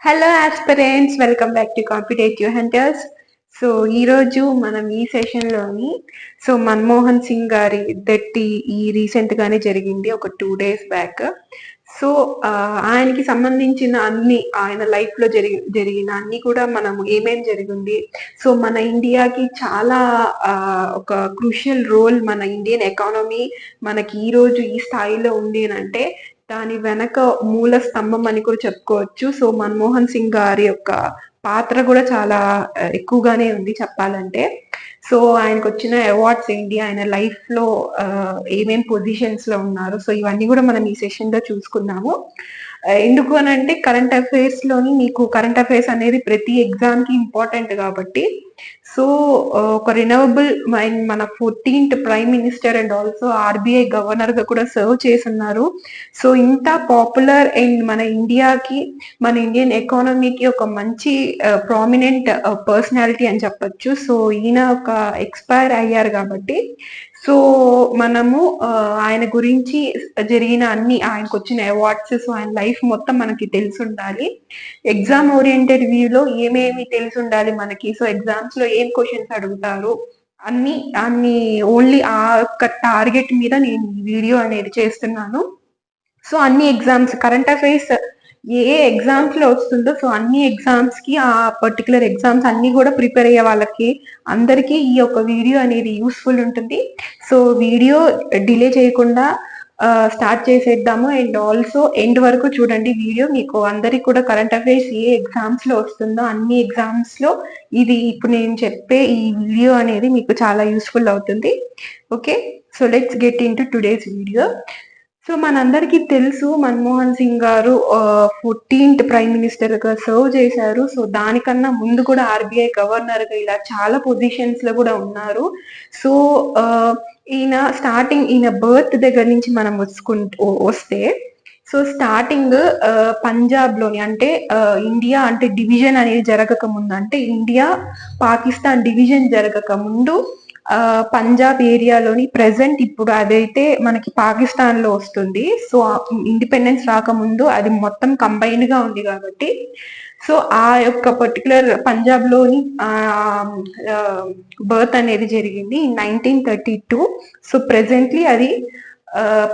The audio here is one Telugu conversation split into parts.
Hello aspirants welcome back to competitive hunters so ఈరోజు మనం ఈ సెషన్లోని సో మన్మోహన్ సింగ్ గారి దట్టి ఈ రీసెంట్ గానే జరిగింది ఒక టూ డేస్ బ్యాక్ సో ఆయనకి సంబంధించిన అన్ని ఆయన లైఫ్లో జరిగి జరిగిన అన్ని కూడా మనము ఏమేం జరిగింది? సో మన ఇండియాకి చాలా ఒక క్రూషియల్ రోల్ మన ఇండియన్ ఎకానమీ మనకి ఈ రోజు ఈ స్థాయిలో ఉంది అని అంటే దాని వెనక మూల స్తంభం అని కూడా చెప్పుకోవచ్చు. సో మన్మోహన్ సింగ్ గారి యొక్క పాత్ర కూడా చాలా ఎక్కువగానే ఉంది చెప్పాలంటే. సో ఆయనకు వచ్చిన అవార్డ్స్ ఏంటి? ఆయన లైఫ్లో ఏమేం పొజిషన్స్లో ఉన్నారు? సో ఇవన్నీ కూడా మనం ఈ సెషన్లో చూసుకున్నాము. ఎందుకు అని అంటే కరెంట్ అఫైర్స్లోని మీకు కరెంట్ అఫైర్స్ అనేది ప్రతి ఎగ్జామ్కి ఇంపార్టెంట్ కాబట్టి సో uh, ఒక రినవబుల్ మన fourteenth prime minister and also RBI గవర్నర్గా కూడా సర్వ్ చేస్తున్నారు. సో ఇంత పాపులర్ అండ్ మన ఇండియాకి మన ఇండియన్ ఎకానమీకి ఒక మంచి uh, ప్రామినెంట్ పర్సనాలిటీ uh, అని చెప్పొచ్చు. సో ఈయన ఒక ఎక్స్పైర్ అయ్యారు కాబట్టి సో మనము ఆయన గురించి జరిగిన అన్ని ఆయనకు వచ్చిన అవార్డ్స్ సో ఆయన లైఫ్ మొత్తం మనకి తెలిసి ఉండాలి ఎగ్జామ్ ఓరియంటెడ్ వ్యూలో ఏమేమి తెలిసి ఉండాలి మనకి? సో ఎగ్జామ్స్లో ఏం క్వశ్చన్స్ అడుగుతారు? అన్ని అన్ని ఓన్లీ ఆ యొక్క టార్గెట్ మీద నేను వీడియో అనేది చేస్తున్నాను. సో అన్ని ఎగ్జామ్స్ కరెంట్ అఫైర్స్ ఏ ఎగ్జామ్స్లో ఎగ్జామ్స్లో వస్తుందో సో అన్ని ఎగ్జామ్స్కి ఆ పర్టికులర్ ఎగ్జామ్స్ అన్ని కూడా ప్రిపేర్ అయ్యే వాళ్ళకి అందరికీ ఈ యొక్క వీడియో అనేది యూస్ఫుల్ ఉంటుంది. సో వీడియో డిలే చేయకుండా స్టార్ట్ చేసేద్దాము. అండ్ ఆల్సో ఎండ్ వరకు చూడండి వీడియో మీకు అందరికి కూడా కరెంట్ అఫైర్స్ ఏ ఎగ్జామ్స్లో వస్తుందో అన్ని ఎగ్జామ్స్లో ఇది ఇప్పుడు నేను చెప్పే ఈ వీడియో అనేది మీకు చాలా యూస్ఫుల్ అవుతుంది. Okay so let's get in to today's video so మనందరికీ తెలుసు మన్మోహన్ సింగ్ గారు ఫోర్టీన్త్ ప్రైమ్ మినిస్టర్గా సర్వ్ చేశారు. సో దానికన్నా ముందు కూడా ఆర్బీఐ గవర్నర్గా ఇలా చాలా పొజిషన్స్లో కూడా ఉన్నారు. సో ఈయన స్టార్టింగ్ ఈయన బర్త్ దగ్గర నుంచి మనం వచ్చుకుంటూ వస్తే సో స్టార్టింగ్ పంజాబ్లోని అంటే ఇండియా అంటే డివిజన్ అనేది జరగక ముందు అంటే ఇండియా పాకిస్తాన్ డివిజన్ జరగక ముందు పంజాబ్ ఏరియాలోని ప్రెసెంట్ ఇప్పుడు అదైతే మనకి పాకిస్తాన్లో వస్తుంది. సో ఇండిపెండెన్స్ రాకముందు అది మొత్తం కంబైన్డ్గా ఉంది కాబట్టి సో ఆ యొక్క పర్టికులర్ పంజాబ్లోని బర్త్ అనేది జరిగింది nineteen thirty two. So presently అది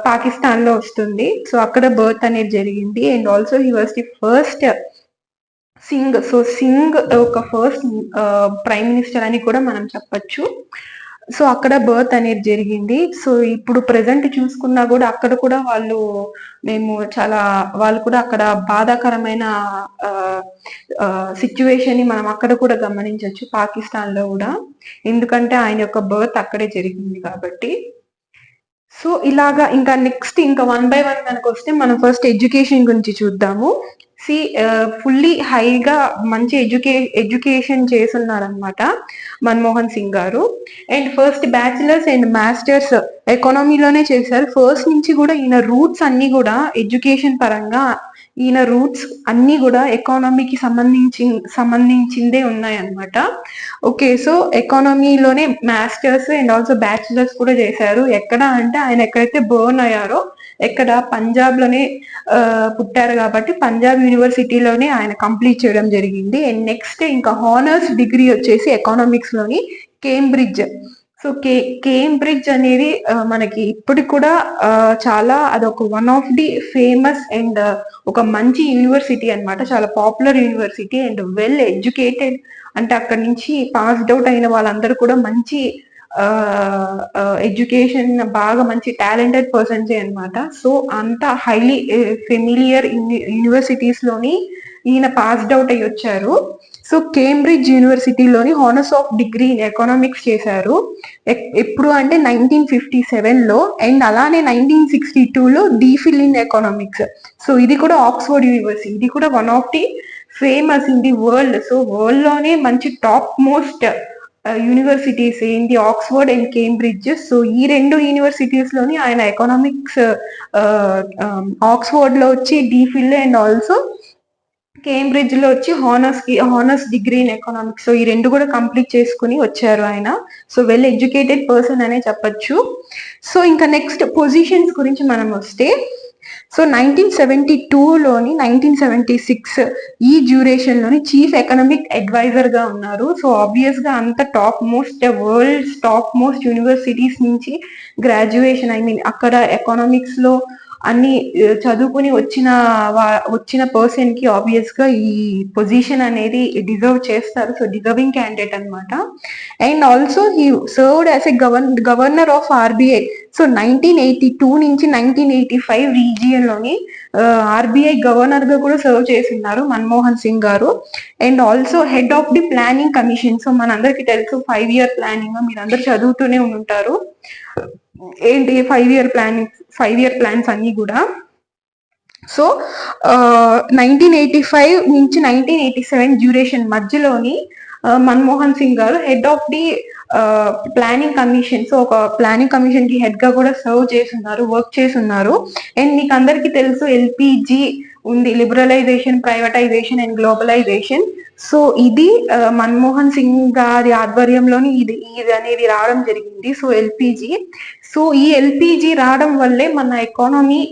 పాకిస్తాన్లో వస్తుంది. సో అక్కడ బర్త్ అనేది జరిగింది. And also he was the first Singh. So Singh ఒక ఫస్ట్ ప్రైమ్ మినిస్టర్ అని కూడా మనం చెప్పచ్చు. సో అక్కడ బర్త్ అనేది జరిగింది. సో ఇప్పుడు ప్రెసెంట్ చూసుకున్నా కూడా అక్కడ కూడా వాళ్ళు మేము చాలా వాళ్ళు కూడా అక్కడ బాధాకరమైన సిచ్యువేషన్ని మనం అక్కడ కూడా గమనించవచ్చు పాకిస్తాన్లో కూడా. ఎందుకంటే ఆయన యొక్క బర్త్ అక్కడే జరిగింది కాబట్టి. సో ఇలాగా ఇంకా నెక్స్ట్ ఇంకా వన్ బై వన్ కనుక వస్తే మనం ఫస్ట్ ఎడ్యుకేషన్ గురించి చూద్దాము. సి ఫుల్లీ హైగా మంచి ఎడ్యుకే ఎడ్యుకేషన్ చేస్తున్నారనమాట Manmohan Singh garu. And first bachelors and masters ఎకానమీలోనే చేశారు. ఫస్ట్ నుంచి కూడా ఈయన రూట్స్ అన్ని కూడా ఎడ్యుకేషన్ పరంగా ఈయన రూట్స్ అన్ని కూడా ఎకానమీకి సంబంధించి సంబంధించిందే ఉన్నాయన్నమాట. ఓకే సో ఎకానమీలోనే మాస్టర్స్ అండ్ ఆల్సో బ్యాచిలర్స్ కూడా చేశారు. ఎక్కడ అంటే ఆయన ఎక్కడైతే బర్న్ అయ్యారో ఎక్కడ పంజాబ్లోనే పుట్టారు కాబట్టి పంజాబ్ యూనివర్సిటీలోనే ఆయన కంప్లీట్ చేయడం జరిగింది. అండ్ నెక్స్ట్ ఇంకా హానర్స్ డిగ్రీ వచ్చేసి ఎకానమిక్స్లోని కేంబ్రిడ్జ్. సో కే కేంబ్రిడ్జ్ అనేది uh, మనకి ఇప్పటికి కూడా uh, చాలా అదొక one of the famous and ఒక మంచి యూనివర్సిటీ అనమాట చాలా popular university and well educated అంటే అక్కడ నుంచి పాస్డ్ అవుట్ అయిన వాళ్ళందరూ కూడా మంచి uh, ఎడ్యుకేషన్ బాగా మంచి టాలెంటెడ్ పర్సన్సే అనమాట సో అంత హైలీ ఫెమిలియర్ యూనివర్సిటీస్లోని ఈయన పాస్డ్ అవుట్ అయ్యి వచ్చారు so Cambridge యూనివర్సిటీలోని honours of degree in economics చేశారు. ఎప్పుడు అంటే నైన్టీన్ ఫిఫ్టీ సెవెన్లో అండ్ అలానే నైన్టీన్ సిక్స్టీ టూ లో డీఫిల్ ఇన్ ఎకనామిక్స్. సో ఇది కూడా ఆక్స్ఫర్డ్ యూనివర్సిటీ ఇది కూడా one of the famous in the world. So వరల్డ్లోనే మంచి టాప్ మోస్ట్ యూనివర్సిటీస్ ఏంటి ఆక్స్ఫర్డ్ అండ్ కేంబ్రిడ్జ్. సో ఈ రెండు యూనివర్సిటీస్లోని ఆయన ఎకనామిక్స్ ఆక్స్ఫర్డ్లో వచ్చి డీఫిల్ అండ్ ఆల్సో కేంబ్రిడ్జ్లో వచ్చి honours honours degree in economics. So ఈ రెండు కూడా కంప్లీట్ చేసుకుని వచ్చారు ఆయన. సో వెల్ ఎడ్యుకేటెడ్ పర్సన్ అనే చెప్పొచ్చు. సో ఇంకా నెక్స్ట్ పొజిషన్స్ గురించి మనం వస్తే సో నైన్టీన్ సెవెంటీ టూలోని నైన్టీన్ సెవెంటీ సిక్స్ ఈ డ్యూరేషన్లోని చీఫ్ ఎకనామిక్ అడ్వైజర్గా ఉన్నారు. సో ఆబ్వియస్గా అంత top most world top most universities నుంచి గ్రాడ్యుయేషన్ ఐ మీన్ అక్కడ ఎకనామిక్స్లో అన్ని చదువుకుని వచ్చిన వచ్చిన పర్సన్కి ఆబ్వియస్గా ఈ పొజిషన్ అనేది డిజర్వ్ చేస్తారు. సో డిజర్వింగ్ క్యాండిడేట్ అన్నమాట. And also he served as a govern governor of RBI so nineteen eighty two నుంచి నైన్టీన్ ఎయిటీ ఫైవ్ రీజియన్లోని ఆర్బీఐ గవర్నర్గా కూడా సర్వ్ చేస్తున్నారు Manmohan Singh garu. And also head of the planning commission so మనందరికీ తెలుసు ఫైవ్ ఇయర్ ప్లానింగ్ మీరు అందరు చదువుతూనే ఉంటారు ఏంటి five year planning five year plans అన్ని కూడా. సో నైన్టీన్ ఎయిటీ ఫైవ్ నుంచి nineteen eighty seven duration మధ్యలోని Manmohan Singh garu head of the planning commission so ఒక ప్లానింగ్ కమిషన్కి హెడ్గా కూడా సర్వ్ చేస్తున్నారు వర్క్ చేస్తున్నారు. అండ్ మీకు అందరికీ తెలుసు ఎల్పిజి ఉంది. Liberalisation privatisation and globalisation so ఇది uh, మన్మోహన్ సింగ్ గారి ఆధ్వర్యంలోని ఇది ఇది అనేది రావడం జరిగింది. సో ఎల్పిజి సో ఈ ఎల్పిజి రావడం వల్లే మన ఎకానమీ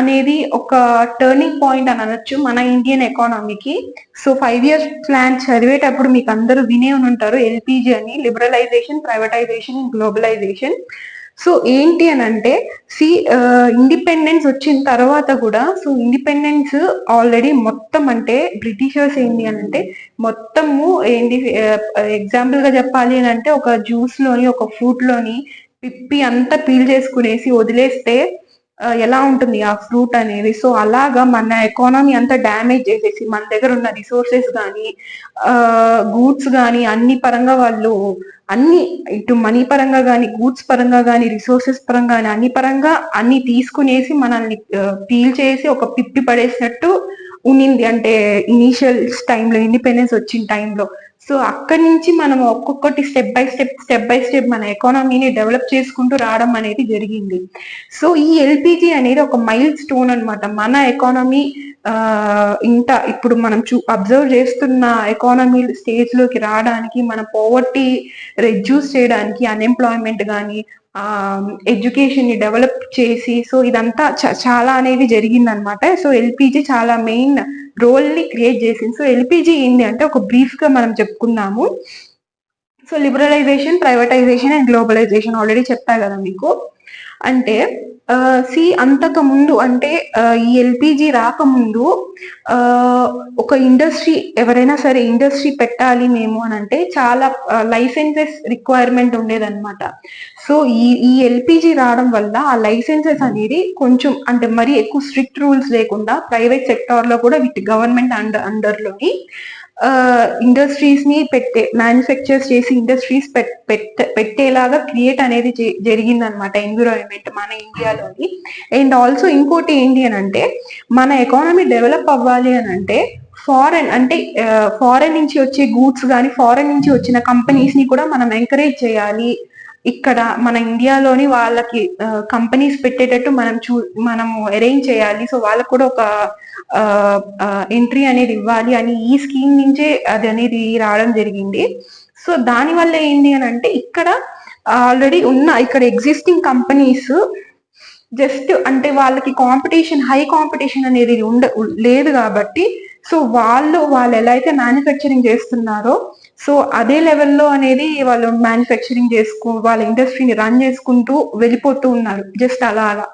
అనేది ఒక టర్నింగ్ పాయింట్ అని అనొచ్చు మన ఇండియన్ ఎకానమీకి సో ఫైవ్ ఇయర్స్ ప్లాన్ చదివేటప్పుడు మీకు అందరూ వినే ఉంటారు ఎల్పిజి అని. లిబరలైజేషన్ ప్రైవేటైజేషన్ గ్లోబలైజేషన్ సో ఏంటి అని అంటే సి ఇండిపెండెన్స్ వచ్చిన తర్వాత కూడా సో ఇండిపెండెన్స్ ఆల్రెడీ మొత్తం అంటే బ్రిటిషర్స్ ఏంటి అని అంటే మొత్తము ఏంటి ఎగ్జాంపుల్గా చెప్పాలి అని అంటే ఒక జ్యూస్లోని ఒక ఫ్రూట్లోని పిప్పి అంతా పీల్ చేసుకునేసి వదిలేస్తే ఎలా ఉంటుంది ఆ ఫ్రూట్ అనేది? సో అలాగా మన ఎకానమీ అంతా డ్యామేజ్ చేసేసి మన దగ్గర ఉన్న రిసోర్సెస్ కానీ గూడ్స్ కానీ అన్ని పరంగా వాళ్ళు అన్ని ఇటు మనీ పరంగా కానీ గూడ్స్ పరంగా కానీ రిసోర్సెస్ పరంగా కానీ అన్ని పరంగా అన్ని తీసుకునేసి మనల్ని పీల్ చేసి ఒక పిప్పి పడేసినట్టు ఉన్నింది అంటే ఇనీషియల్ టైంలో ఇండిపెండెన్స్ వచ్చిన టైంలో సో అక్కడి నుంచి మనం ఒక్కొక్కటి step by step step by step మన ఎకానమీని డెవలప్ చేసుకుంటూ రావడం అనేది జరిగింది. సో ఈ ఎల్పిజి అనేది ఒక మైల్ స్టోన్ అన్నమాట. మన ఎకానమీ ఇంత ఇప్పుడు మనం చూ అబ్జర్వ్ చేస్తున్న ఎకానమీ స్టేజ్లోకి రావడానికి మన పోవర్టీ రెడ్యూస్ చేయడానికి అన్ఎంప్లాయ్మెంట్ కానీ ఎడ్యుకేషన్ని డెవలప్ చేసి సో ఇదంతా చ- చాలా అనేది జరిగింది అనమాట సో ఎల్పిజి చాలా మెయిన్ రోల్ని క్రియేట్ చేసింది. సో ఎల్పిజి ఏంటి అంటే ఒక బ్రీఫ్గా మనం చెప్పుకున్నాము so liberalisation privatisation and globalisation already చెప్పా కదా మీకు. అంటే సి అంతకు ముందు అంటే ఈ ఎల్పిజి రాకముందు ఒక ఇండస్ట్రీ ఎవరైనా సరే ఇండస్ట్రీ పెట్టాలి మేము అని అంటే చాలా లైసెన్సెస్ రిక్వైర్మెంట్ ఉండేదన్నమాట. సో ఈ ఈ ఎల్పిజి రావడం వల్ల ఆ లైసెన్సెస్ అనేది కొంచెం అంటే మరీ ఎక్కువ స్ట్రిక్ట్ రూల్స్ లేకుండా ప్రైవేట్ సెక్టార్లో కూడా వీటి గవర్నమెంట్ అండర్ అండర్లోని ఇండస్ట్రీస్ని పెట్టే మ్యానుఫ్యాక్చర్స్ చేసి ఇండస్ట్రీస్ పెట్టేలాగా క్రియేట్ అనేది జరిగింది అనమాట ఎన్విరాన్మెంట్ మన ఇండియాలోని. అండ్ ఆల్సో ఇంకోటి ఏంటి అని అంటే మన ఎకానమీ డెవలప్ అవ్వాలి అని అంటే ఫారెన్ అంటే ఫారెన్ నుంచి వచ్చే గూడ్స్ కానీ ఫారెన్ నుంచి వచ్చిన కంపెనీస్ని కూడా మనం ఎంకరేజ్ చేయాలి. ఇక్కడ మన ఇండియాలోని వాళ్ళకి కంపెనీస్ పెట్టేటట్టు మనం చూ మనము అరేంజ్ చేయాలి. సో వాళ్ళకు కూడా ఒక ఎంట్రీ అనేది ఇవ్వాలి అని ఈ స్కీమ్ నుంచే అది అనేది రావడం జరిగింది. సో దాని వల్ల ఏంటి అని అంటే ఇక్కడ ఆల్రెడీ ఉన్న ఇక్కడ ఎగ్జిస్టింగ్ కంపెనీస్ జస్ట్ అంటే వాళ్ళకి కాంపిటీషన్ హై కాంపిటీషన్ అనేది ఉండ లేదు కాబట్టి సో వాళ్ళు వాళ్ళు ఎలా అయితే మ్యానుఫ్యాక్చరింగ్ చేస్తున్నారో సో అదే లెవెల్లో అనేది వాళ్ళు మ్యానుఫ్యాక్చరింగ్ చేసుకు వాళ్ళ ఇండస్ట్రీని రన్ చేసుకుంటూ వెళ్ళిపోతూ ఉన్నారు. జస్ట్ అలా అలా.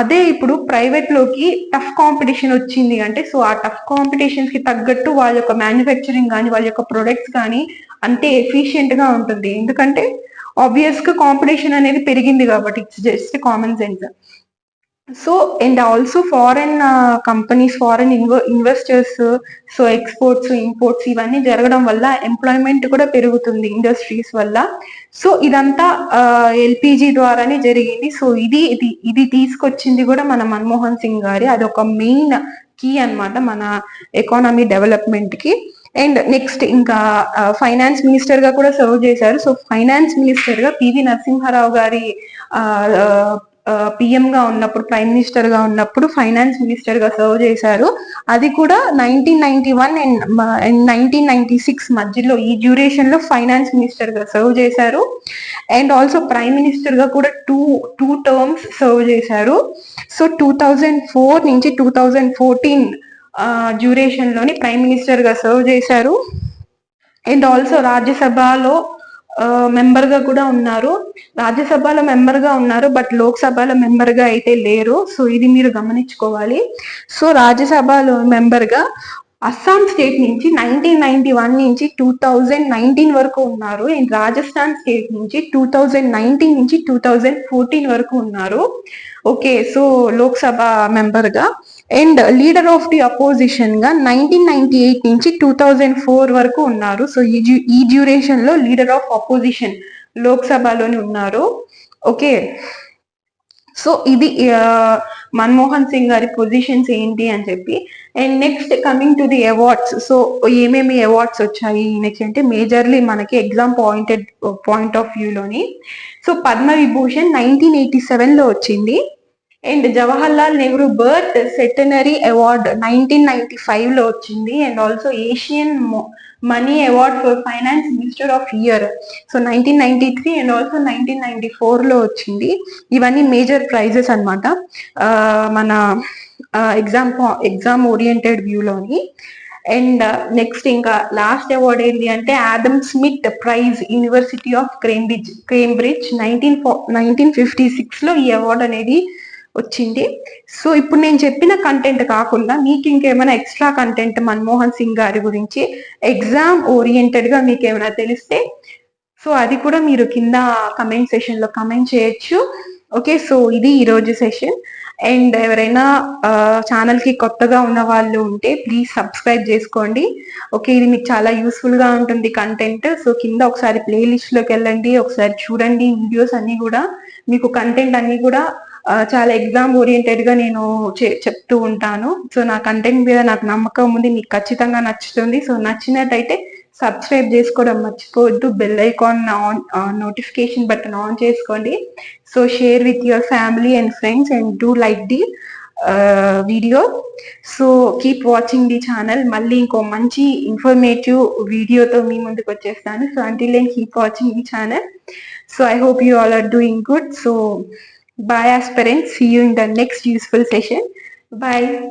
అదే ఇప్పుడు ప్రైవేట్లోకి టఫ్ కాంపిటీషన్ వచ్చింది అంటే సో ఆ టఫ్ కాంపిటీషన్స్కి తగ్గట్టు వాళ్ళ యొక్క మ్యానుఫ్యాక్చరింగ్ కానీ వాళ్ళ యొక్క ప్రొడక్ట్స్ కానీ అంతే ఎఫిషియెంట్గా ఉంటుంది. ఎందుకంటే ఆబ్వియస్గా కాంపిటీషన్ అనేది పెరిగింది కాబట్టి it's just common sense so and also foreign companies foreign ఇన్వ investors so exports imports ఇవన్నీ జరగడం వల్ల ఎంప్లాయ్మెంట్ కూడా పెరుగుతుంది ఇండస్ట్రీస్ వల్ల. సో ఇదంతా ఎల్పిజి ద్వారానే జరిగింది. సో ఇది ఇది ఇది తీసుకొచ్చింది కూడా మన మన్మోహన్ సింగ్ గారి అది ఒక మెయిన్ కీ అన్నమాట మన ఎకానమీ డెవలప్మెంట్కి. అండ్ నెక్స్ట్ ఇంకా ఫైనాన్స్ మినిస్టర్గా కూడా సర్వ్ చేశారు. సో ఫైనాన్స్ మినిస్టర్గా పివి నరసింహారావు గారి పిఎం గా ఉన్నప్పుడు ప్రైమ్ మినిస్టర్గా ఉన్నప్పుడు ఫైనాన్స్ మినిస్టర్గా సర్వ్ చేశారు. అది కూడా nineteen ninety one and nineteen ninety six మధ్యలో ఈ డ్యూరేషన్లో ఫైనాన్స్ మినిస్టర్గా సర్వ్ చేశారు. అండ్ ఆల్సో ప్రైమ్ మినిస్టర్గా కూడా టూ టూ టర్మ్స్ సర్వ్ చేశారు. సో టూ థౌజండ్ ఫోర్ నుంచి టూ థౌజండ్ ఫోర్టీన్ డ్యూరేషన్లోని ప్రైమ్ మినిస్టర్గా సర్వ్ చేశారు. అండ్ ఆల్సో రాజ్యసభలో మెంబర్గా కూడా ఉన్నారు. రాజ్యసభలో మెంబర్గా ఉన్నారు బట్ లోక్సభలో మెంబర్గా అయితే లేరు. సో ఇది మీరు గమనించుకోవాలి. సో రాజ్యసభలో మెంబర్గా అస్సాం స్టేట్ నుంచి నైన్టీన్ నైన్టీ వన్ నుంచి టూ థౌజండ్ నైన్టీన్ వరకు ఉన్నారు. అండ్ రాజస్థాన్ స్టేట్ నుంచి టూ థౌజండ్ నైన్టీన్ నుంచి టూ థౌజండ్ ఫోర్టీన్ వరకు ఉన్నారు. ఓకే సో లోక్సభ మెంబర్గా అండ్ లీడర్ ఆఫ్ ది అపోజిషన్గా నైన్టీన్ నైన్టీ ఎయిట్ నుంచి టూ థౌజండ్ ఫోర్ వరకు ఉన్నారు. సో ఈ ఈ డ్యూరేషన్లో లీడర్ ఆఫ్ అపోజిషన్ లోక్సభలోని ఉన్నారు. ఓకే సో ఇది మన్మోహన్ సింగ్ గారి పొజిషన్స్ ఏంటి అని చెప్పి. And next coming to the awards so ఏమేమి అవార్డ్స్ వచ్చాయి? ఈయనకి అంటే మేజర్లీ మనకి exam pointed point of వ్యూలోని so Padma Vibhushan nineteen eighty సెవెన్లో వచ్చింది. And Jawahar Lal Nehru birth centenary award nineteen ninety ఫైవ్లో వచ్చింది. And also Asian money award for finance minister of year. So nineteen ninety three and also nineteen ninety ఫోర్లో వచ్చింది. ఇవన్నీ మేజర్ ప్రైజెస్ అనమాట మన exam exam oriented వ్యూలోని. And next ఇంకా లాస్ట్ అవార్డ్ ఏంటి అంటే Adam Smith prize university of Cambridge Cambridge nineteen nineteen fifty సిక్స్లో ఈ అవార్డ్ అనేది వచ్చింది. సో ఇప్పుడు నేను చెప్పిన కంటెంట్ కాకుండా మీకు ఇంకేమైనా ఎక్స్ట్రా కంటెంట్ మన్మోహన్ సింగ్ గారి గురించి ఎగ్జామ్ ఓరియంటెడ్గా మీకు ఏమైనా తెలిస్తే సో అది కూడా మీరు కింద కమెంట్ సెషన్లో కమెంట్ చేయొచ్చు. ఓకే సో ఇది ఈరోజు సెషన్ అండ్ ఎవరైనా ఛానల్కి కొత్తగా ఉన్న వాళ్ళు ఉంటే ప్లీజ్ సబ్స్క్రైబ్ చేసుకోండి. ఓకే ఇది మీకు చాలా యూస్ఫుల్గా ఉంటుంది కంటెంట్ సో కింద ఒకసారి ప్లేలిస్ట్లోకి వెళ్ళండి ఒకసారి చూడండి వీడియోస్ అన్ని కూడా. మీకు కంటెంట్ అన్ని కూడా చాలా ఎగ్జామ్ ఓరియంటెడ్గా నేను చెప్తూ ఉంటాను. సో నా కంటెంట్ మీద నాకు నమ్మకం ఉంది మీకు ఖచ్చితంగా నచ్చుతుంది. సో నచ్చినట్టయితే సబ్స్క్రైబ్ చేసుకోవడం మర్చిపోవద్దు. Bell icon on notification button on చేసుకోండి. So share with your family and friends and do like the video so keep watching the channel మళ్ళీ ఇంకో మంచి ఇన్ఫర్మేటివ్ వీడియోతో మీ ముందుకు వచ్చేస్తాను. సో అంటిల్ నేను keep watching the channel so I hope you all are doing good so Bye aspirants. See you in the next useful session. Bye.